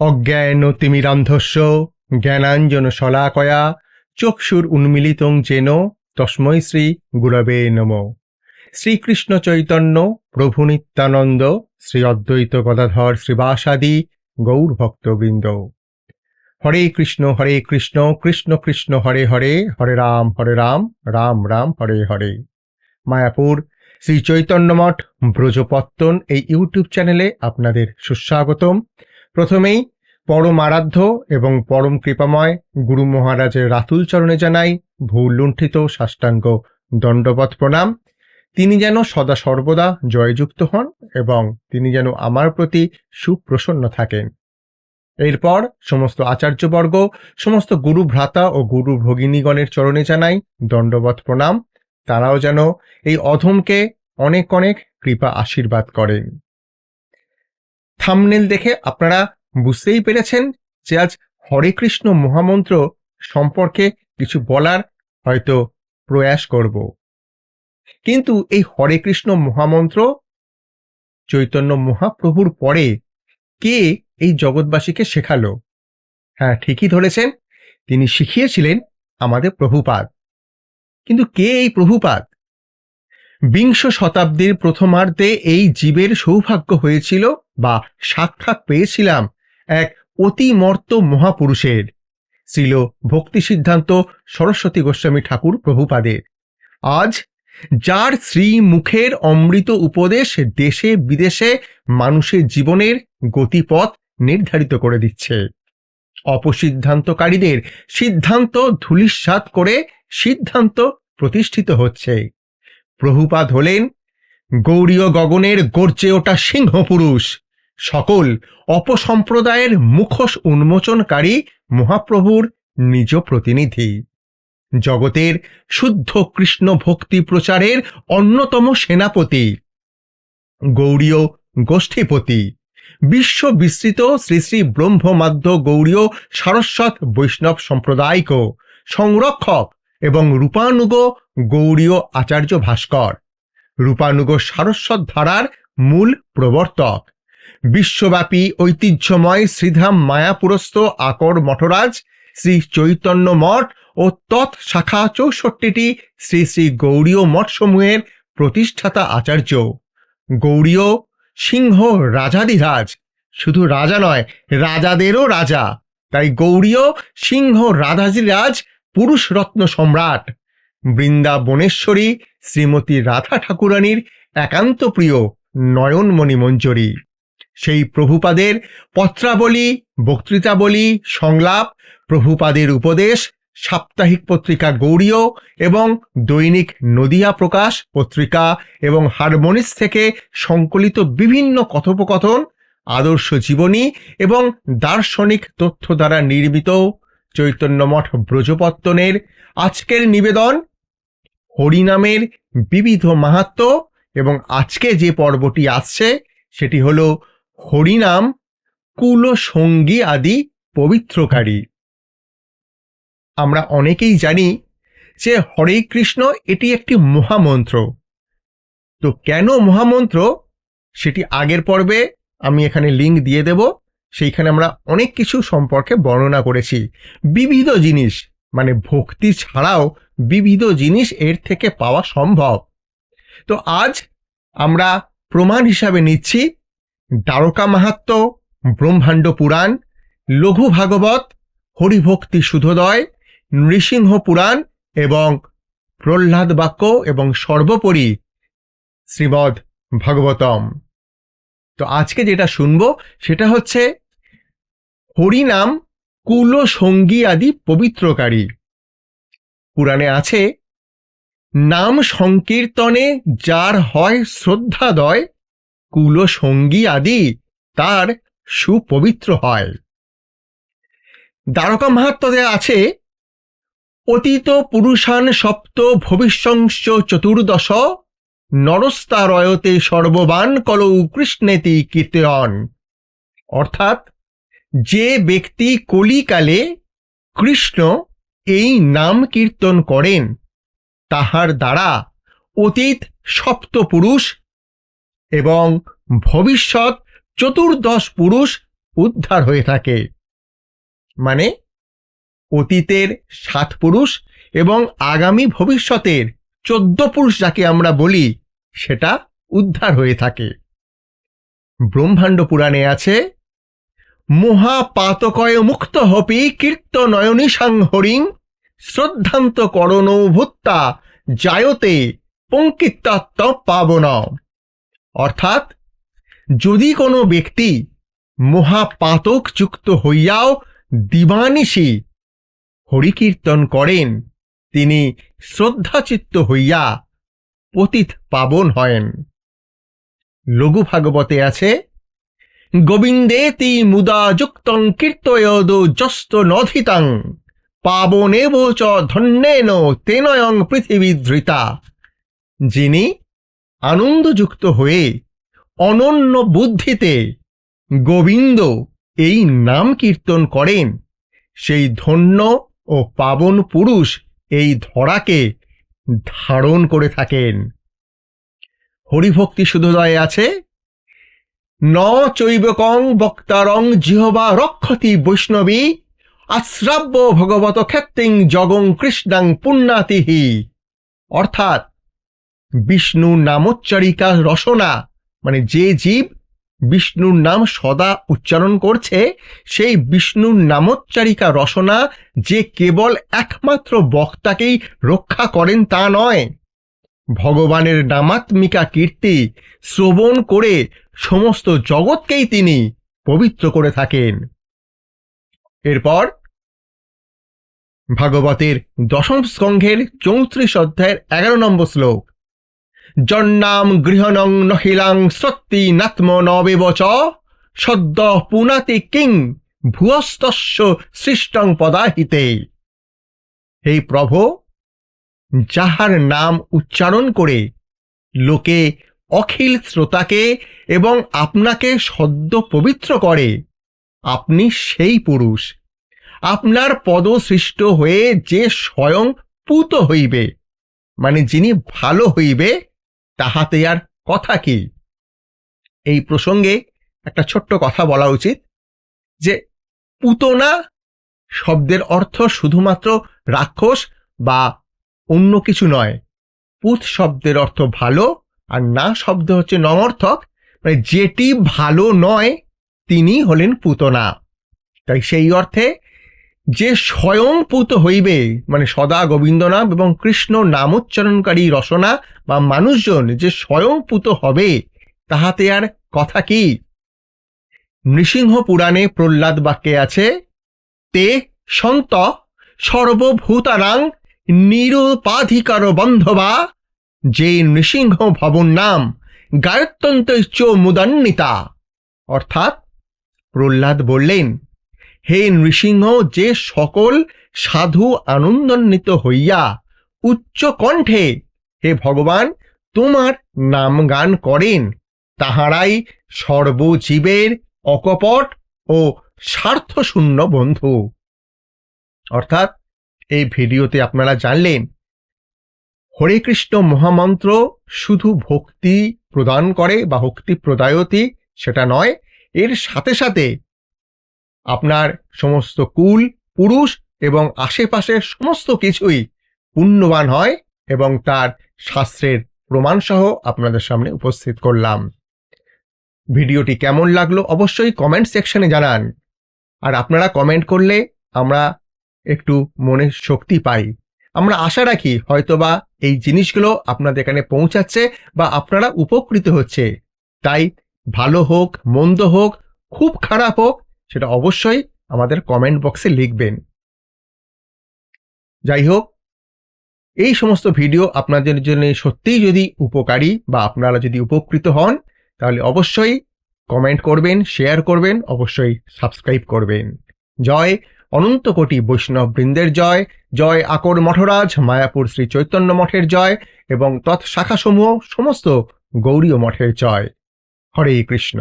অজ্ঞান তিমিরান্ধস্য, জ্ঞানাঞ্জন শলাকয়া, চক্ষুর উন্মিলিতং যেন তস্মৈ শ্রী গুরবে নম। শ্রীকৃষ্ণ চৈতন্য, প্রভু নিত্যানন্দ, শ্রী অদ্বৈত গদাধর শ্রীবাসাদি, গৌর ভক্তবৃন্দ। হরে কৃষ্ণ হরে কৃষ্ণ কৃষ্ণ কৃষ্ণ, হরে হরে হরে রাম হরে রাম রাম রাম, হরে হরে। মায়াপুর, শ্রী চৈতন্যমঠ ব্রজপত্তন এই ইউটিউব চ্যানেলে আপনাদের সুস্বাগতম। প্রথমেই পরম আরাধ্য এবং পরম কৃপাময় গুরু মহারাজের রাতুল চরণে জানাই ভুল লুণ্ঠিত সাষ্টাঙ্গ দণ্ডবত প্রণাম। তিনি যেন সদা সর্বদা জয়যুক্ত হন এবং তিনি যেন আমার প্রতি সুপ্রসন্ন থাকেন। এরপর সমস্ত আচার্যবর্গ, সমস্ত গুরু ভ্রাতা ও গুরু ভগিনীগণের চরণে জানাই দণ্ডবত প্রণাম। তারাও যেন এই অধমকে অনেক অনেক কৃপা আশীর্বাদ করেন। থামনেল দেখে আপনারা বুঝতেই পেরেছেন যে আজ হরে কৃষ্ণ মহামন্ত্র সম্পর্কে কিছু বলার হয়তো প্রয়াস করব। কিন্তু এই হরে কৃষ্ণ মহামন্ত্র চৈতন্য মহাপ্রভুর পরে কে এই জগৎবাসীকে শেখালো? হ্যাঁ ঠিকই ধরেছেন। তিনি শিখিয়েছিলেন আমাদের প্রভুপাদ। কিন্তু কে এই প্রভুপাদ? বিংশ শতাব্দীর প্রথমার্ধে এই জীবের সৌভাগ্য হয়েছিল বা সাক্ষাৎ পেয়েছিলাম এক অতিমর্ত মহাপুরুষের। ছিল ভক্তি সিদ্ধান্ত সরস্বতী গোস্বামী ঠাকুর প্রভুপাদের। আজ যার শ্রী মুখের অমৃত উপদেশ দেশে বিদেশে মানুষের জীবনের গতিপথ নির্ধারিত করে দিচ্ছে। অপসিদ্ধান্তকারীদের সিদ্ধান্ত ধুলিস্বাত করে সিদ্ধান্ত প্রতিষ্ঠিত হচ্ছে। প্রভুপাদ হলেন গৌরীয় গগনের গর্জে ওটা সিংহ পুরুষ সকল অপসম্প্রদায়ের মুখোশ উন্মোচনকারী মহাপ্রভুর নিজ প্রতিনিধি। জগতের শুদ্ধ কৃষ্ণ ভক্তি প্রচারের অন্যতম সেনাপতি। গৌরীয় গোষ্ঠীপতি। বিশ্ব বিস্তৃত শ্রী শ্রী ব্রহ্মমাধ্য গৌরীয় সারস্বত বৈষ্ণব সম্প্রদায়িক সংরক্ষক এবং রূপানুগ গৌরীয় আচার্য ভাস্কর। রূপানুগ সারস্বত ধারার মূল প্রবর্তক। বিশ্বব্যাপী ঐতিহ্যময় শ্রীধাম মায়াপুরস্থ আকর মঠরাজ শ্রী চৈতন্য মঠ ও তৎ শাখা চৌষট্টিটি শ্রী শ্রী গৌরীয় মঠসমূহের প্রতিষ্ঠাতা আচার্য। গৌরীয় সিংহ রাজাদিরাজ শুধু রাজা নয়, রাজাদেরও রাজা। তাই গৌরীয় সিংহ রাধাজিরাজ পুরুষ রত্ন সম্রাট। বৃন্দাবনেশ্বরী শ্রীমতী রাধা ঠাকুরানীর একান্ত প্রিয় নয়নমণি মঞ্জরী। সেই প্রভুপাদের পত্রাবলী, বক্তৃতাবলী, সংলাপ, প্রভুপাদের উপদেশ, সাপ্তাহিক পত্রিকা গৌরীয় এবং দৈনিক নদিয়া প্রকাশ পত্রিকা এবং হারমোনিস থেকে সংকলিত বিভিন্ন কথোপকথন, আদর্শ জীবনী এবং দার্শনিক তথ্য দ্বারা নির্মিত চৈতন্যমঠ ব্রজপত্তনের আজকের নিবেদন হরিনামের বিবিধ মাহাত্ম এবং আজকে যে পর্বটি আসছে, সেটি হল হরিনাম কুল সঙ্গী আদি পবিত্রকারী। আমরা অনেকেই জানি যে হরে কৃষ্ণ এটি একটি মহামন্ত্র। তো কেন মহামন্ত্র? সেটি আগের পর্বে আমি এখানে লিঙ্ক দিয়ে দেব। সেইখানে আমরা অনেক কিছু সম্পর্কে বর্ণনা করেছি। বিবিধ জিনিস মানে ভক্তি ছাড়াও বিবিধ জিনিস এর থেকে পাওয়া সম্ভব। তো আজ আমরা প্রমাণ হিসাবে নিচ্ছি দ্বারকা মাহাত্ম, ব্রহ্মাণ্ড পুরাণ, লঘু ভাগবত, হরিভক্তি সুধোদয়, নৃসিংহ পুরাণ এবং প্রহ্লাদ বাক্য এবং সর্বোপরি শ্রীমদ ভাগবতম। তো আজকে যেটা শুনব সেটা হচ্ছে হরিনাম কুল সঙ্গী আদি পবিত্রকারী। পুরাণে আছে, নাম সংকীর্তনে যার হয় শ্রদ্ধাদয় কুল সঙ্গী আদি তার সুপবিত্র হয়। দ্বারকা মাহাত্মতে আছে, অতীত পুরুষান সপ্ত ভবিষ্যংশ চতুর্দশ, নরস্তারয়তে সর্ববান কলৌ কৃষ্ণেতি কীর্তন। অর্থাৎ যে ব্যক্তি কলিকালে কৃষ্ণ এই নাম কীর্তন করেন, তাহার দ্বারা অতীত সপ্তপুরুষ এবং ভবিষ্যৎ চতুর্দশ পুরুষ উদ্ধার হয়ে থাকে। মানে অতীতের সাত পুরুষ এবং আগামী ভবিষ্যতের চোদ্দ পুরুষ যাকে আমরা বলি, সেটা উদ্ধার হয়ে থাকে। ব্রহ্মাণ্ড পুরাণে আছে মহাপাতকয় মুক্ত হপি কীর্ত নয়নী সাংহরিং শ্রদ্ধান্ত করণ ভূত্তা জায়তে পঙ্কিত্তাত্ম পাবন অর্থাৎ, যদি কোনো ব্যক্তি মহাপাতক যুক্ত হইয়াও দিবানিশি হরিকীর্তন করেন, তিনি শ্রদ্ধাচিত্ত হইয়া পতিত পাবন হয়েন। লঘু ভাগবতে আছে গোবিন্দেতি মুদা যুক্তং কীর্তয়দ যস্ত নধিতাং। পাবনেব চ ধন্যেন তেনয়ং পৃথিবী ধৃতা। যিনি আনন্দযুক্ত হয়ে অনন্য বুদ্ধিতে গোবিন্দ এই নাম কীর্তন করেন, সেই ধন্য ও পাবন পুরুষ এই ধরাকে ধারণ করে থাকেন। হরিভক্তি শুধোদয়ে আছে ন চৈবকং বক্তারং জিহবা রক্ষতি বৈষ্ণবী। আশ্রাব্য ভগবত ক্ষেত্রিং জগং কৃষ্ণাং পুণ্যাতিহি। অর্থাৎ বিষ্ণু নামোচ্চারিকা রসনা মানে যে জীব বিষ্ণুর নাম সদা উচ্চারণ করছে, সেই বিষ্ণুর নামোচ্চারিকা রসনা যে কেবল একমাত্র বক্তাকেই রক্ষা করেন তা নয়। ভগবানের নামাত্মিকা কীর্তি শ্রবণ করে সমস্ত জগৎকেই তিনি পবিত্র করে থাকেন। এরপর ভাগবতের দশম স্কন্ধের চৌত্রিশ অধ্যায়ের এগারো নম্বর শ্লোক, জন্নাম গৃহণং নহিলাং সত্যি নাত্ম নবেব চ, সদ্য পুনাতি কিং ভুয়স্তস্য সৃষ্টং পদাহিতে। হে প্রভু, যাহার নাম উচ্চারণ করে লোকে অখিল শ্রোতাকে এবং আপনাকে সদ্য পবিত্র করে। আপনি সেই পুরুষ। আপনার পদ সৃষ্ট হয়ে যে স্বয়ং পুত হইবে মানে যিনি ভালো হইবে, তাহাতে আর কথা কি? এই প্রসঙ্গে একটা ছোট্ট কথা বলা উচিত, যে পুতনা শব্দের অর্থ শুধুমাত্র রাক্ষস বা অন্য কিছু নয়। পুত শব্দের অর্থ ভালো আর না শব্দ হচ্ছে নমর্থক মানে যেটি ভালো নয়, তিনি হলেন পুতনা। তাই সেই অর্থে যে স্বয়ং পুত হইবে মানে সদা গোবিন্দনাম এবং কৃষ্ণ নামোচ্চারণকারী রসনা বা মানুষজন যে স্বয়ং পুত হবে, তাহাতে আর কথা কি? নৃসিংহ পুরাণে প্রহ্লাদ বাক্যে আছে, তে সন্ত সর্বভূতানাং নিরুপাধিকার বন্ধবা যে নৃসিংহ ভবন নাম গায়ত্যন্ত মুদান্বিতা। অর্থাৎ প্রহ্লাদ বললেন, হে নৃসিংহ, যে সকল সাধু আনন্দান্বিত হইয়া উচ্চ কণ্ঠে হে ভগবান তোমার নাম গান করেন, তাহারাই সর্বজীবের অকপট ও স্বার্থশূন্য বন্ধু। অর্থাৎ এই ভিডিওতে আপনারা জানলেন হরে কৃষ্ণ মহামন্ত্র শুধু ভক্তি প্রদান করে বা ভক্তি প্রদায়তি, সেটা নয়, এর সাথে সাথে আপনার সমস্ত কুল, পুরুষ এবং আশেপাশের সমস্ত কিছুই পুণ্যবান হয় এবং তার শাস্ত্রের প্রমাণসহ আপনাদের সামনে উপস্থিত করলাম। ভিডিওটি কেমন লাগল অবশ্যই কমেন্ট সেকশনে জানান। আর আপনারা কমেন্ট করলে আমরা একটু মনে শক্তি পাই। আমরা আশা রাখি হয়তোবা এই জিনিসগুলো আপনাদের এখানে পৌঁছাচ্ছে বা আপনারা উপকৃত হচ্ছে। তাই ভালো হোক, মন্দ হোক, খুব খারাপ হোক, সেটা অবশ্যই আমাদের কমেন্ট বক্সে লিখবেন। যাই হোক, এই সমস্ত ভিডিও আপনাদের জন্য সত্যিই যদি উপকারী বা আপনারা যদি উপকৃত হন, তাহলে অবশ্যই কমেন্ট করবেন শেয়ার করবেন, অবশ্যই সাবস্ক্রাইব করবেন। জয় অনন্ত কোটি বৈষ্ণব বৃন্দের জয়। জয় আকর মঠরাজ, মায়াপুর শ্রী চৈতন্য মঠের জয় এবং তৎ শাখাসমূহ সমস্ত গৌরীয় মঠের জয়। হরে কৃষ্ণ।